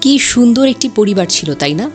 কি সুন্দর একটি পরিবার ছিল তাই না?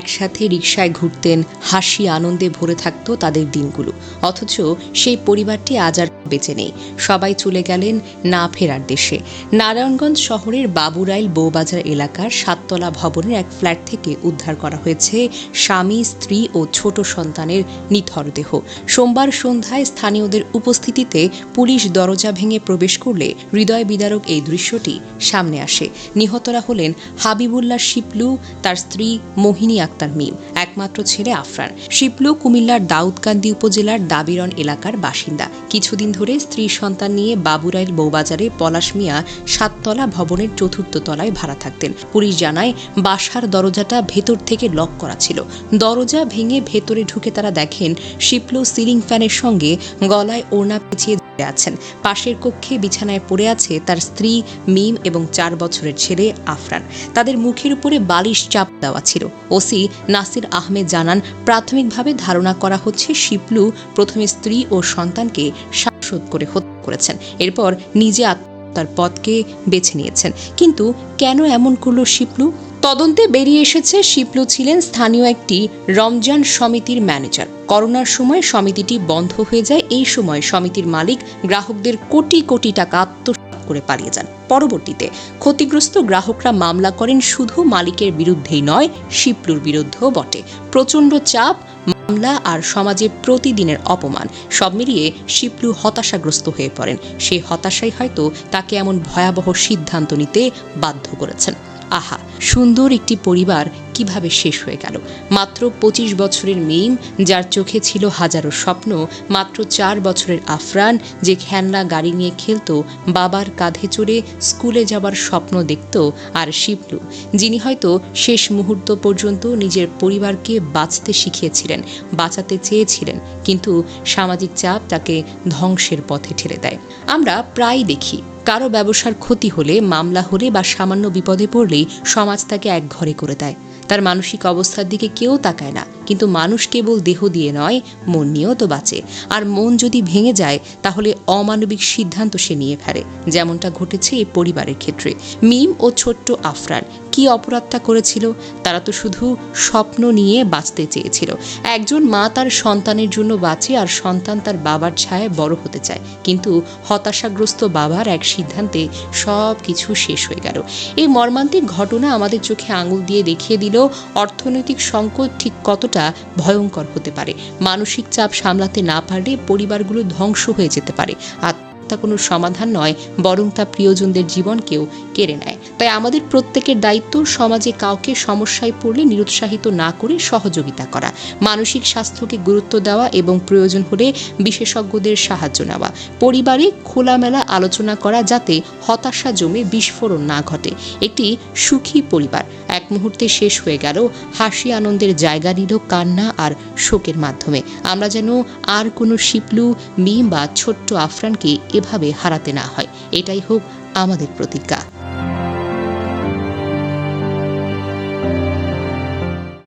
একসাথে রিকশায় ঘুরতেন। হাসি আনন্দে ভরে থাকতো তাদের দিনগুলো। অথচ সেই পরিবারটি আজ আর বেঁচে নেই। সবাই চলে গেলেন না ফেরার দেশে। নারায়ণগঞ্জ শহরের বাবুরাইল বৌবাজার এলাকার সাততলা ভবনের এক ফ্ল্যাট থেকে উদ্ধার করা হয়েছে স্বামী, স্ত্রী ও ছোট সন্তানের নিথর দেহ। সোমবার সন্ধ্যায় স্থানীয়দের উপস্থিতিতে পুলিশ দরজা ভেঙে প্রবেশ করলে হৃদয় বিদারক এই দৃশ্যটি সামনে আসে। নিহতরা হলেন হাবিবুল্লাহ শিপলু, তার স্ত্রী মোহিনী আক্তার মিম, একমাত্র ছেলে আফরান। শিপলু কুমিল্লার দাউদকান্দি উপজেলার দাবিরন এলাকার বাসিন্দা। কিছুদিন ধরে স্ত্রী সন্তান নিয়ে বাবুরাইল বৌবাজারে পলাশ মিয়া সাততলা ভবনের চতুর্থ তলায় ভাড়া থাকতেন। পুলিশ জানায়, বাসার দরজাটা ভেতর থেকে লক করা ছিল। দরজা ভেঙে ভেতরে ঢুকে তারা দেখেন শিপলু সিলিং ফ্যানের সঙ্গে গলায় ওড়না পেঁচিয়ে আছেন। পাশের কক্ষে বিছানায় পড়ে আছে তার স্ত্রী, মিম এবং চার বছরের ছেলে আফরান। তাদের মুখের উপরে বালিশ চাপ দেওয়া ছিল। ওসি নাসির আহমেদ জানান, প্রাথমিকভাবে ধারণা করা হচ্ছে শিপলু প্রথমে স্ত্রী ও সন্তানকে শ্বাসরোধ করে হত্যা করেছেন। এরপর নিজে আত্মহত্যার পথকে বেছে নিয়েছেন। কিন্তু কেন এমন করল শিপলু তদন্তে বেরিয়ে এসেছে শিপলু ছিলেন স্থানীয় একটি রমজান সমিতির ম্যানেজার। করোনার সময় সমিতিটি বন্ধ হয়ে যায়, এই সময় সমিতির মালিক গ্রাহকদের কোটি কোটি টাকা আত্মসাৎ করে পালিয়ে যান। পরবর্তীতে ক্ষতিগ্রস্ত গ্রাহকরা মামলা করেন, শুধু মালিকের বিরুদ্ধেই নয় শিপলুর বিরুদ্ধেও বটে। প্রচণ্ড চাপ, মামলা আর সমাজে প্রতিদিনের অপমান, সব মিলিয়ে শিপলু হতাশাগ্রস্ত হয়ে পড়েন। সেই হতাশাই হয়তো তাকে এমন ভয়াবহ সিদ্ধান্ত নিতে বাধ্য করেছেন। আহা সুন্দর একটি পরিবার কীভাবে শেষ হয়ে গেল? মাত্র পঁচিশ বছরের মেইম যার চোখে ছিল হাজারো স্বপ্ন, মাত্র চার বছরের আফরান, যে খেলনা গাড়ি নিয়ে খেলতো, বাবার কাঁধে চড়ে স্কুলে যাবার স্বপ্ন দেখত, আর শিবলু, যিনি হয়তো শেষ মুহূর্ত পর্যন্ত নিজের পরিবারকে বাঁচতে শিখিয়েছিলেন, বাঁচাতে চেয়েছিলেন, কিন্তু সামাজিক চাপ তাকে ধ্বংসের পথে ঠেলে দেয়। আমরা প্রায় দেখি কারও ব্যবসার ক্ষতি হলে, মামলা হলে বা সামান্য বিপদে পড়লেই সমাজ তাকে এক ঘরে করে দেয়। তার মানসিক অবস্থার দিকে কেউ তাকায় না। কিন্তু মানুষ কেবল দেহ দিয়ে নয়, মন নিয়েও তো বাঁচে। আর মন যদি ভেঙে যায়, তাহলে অমানবিক সিদ্ধান্ত সে নিয়ে ফেলে। যেমনটা ঘটেছে এই পরিবারের ক্ষেত্রে। মিম ও ছোট্ট আফরান কি অপরাধটা করেছিল? তারা তো শুধু স্বপ্ন নিয়ে বাঁচতে চেয়েছিল। একজন মা তার সন্তানের জন্য বাঁচে আর সন্তান তার বাবার ছায়ায় বড় হতে চায়। কিন্তু হতাশাগ্রস্ত বাবার এক সিদ্ধান্তে সব কিছু শেষ হয়ে গেল। এই মর্মান্তিক ঘটনা আমাদের চোখে আঙুল দিয়ে দেখিয়ে দিল, অর্থনৈতিক সংকট ঠিক কতটা ভয়ঙ্কর হতে পারে। মানসিক চাপ সামলাতে না পারলে পরিবারগুলো ধ্বংস হয়ে যেতে পারে। তা কোনো সমাধান নয়, বরং তা প্রিয়জনদের জীবনকেও কেড়ে নেয়। তাই আমাদের প্রত্যেকের দায়িত্ব সমাজে কাউকে সমস্যায় পড়লে নিরুৎসাহিত না করে সহযোগিতা করা, মানসিক স্বাস্থ্যকে গুরুত্ব দেওয়া এবং প্রয়োজন হলে বিশেষজ্ঞদের সাহায্য নেওয়া, পরিবারে খোলামেলা আলোচনা করা যাতে হতাশা জমে বিস্ফোরণ না ঘটে। একটি সুখী পরিবার, এক মুহূর্তে শেষ হয়ে গেল হাসি আনন্দের জায়গা নিল কান্না আর শোকের মাধ্যমে। আমরা যেন আর কোনো শিপলু, মিম বা ছোট্ট আফরানকে এভাবে হারাতে না হয়। এটাই হোক আমাদের প্রতিজ্ঞা।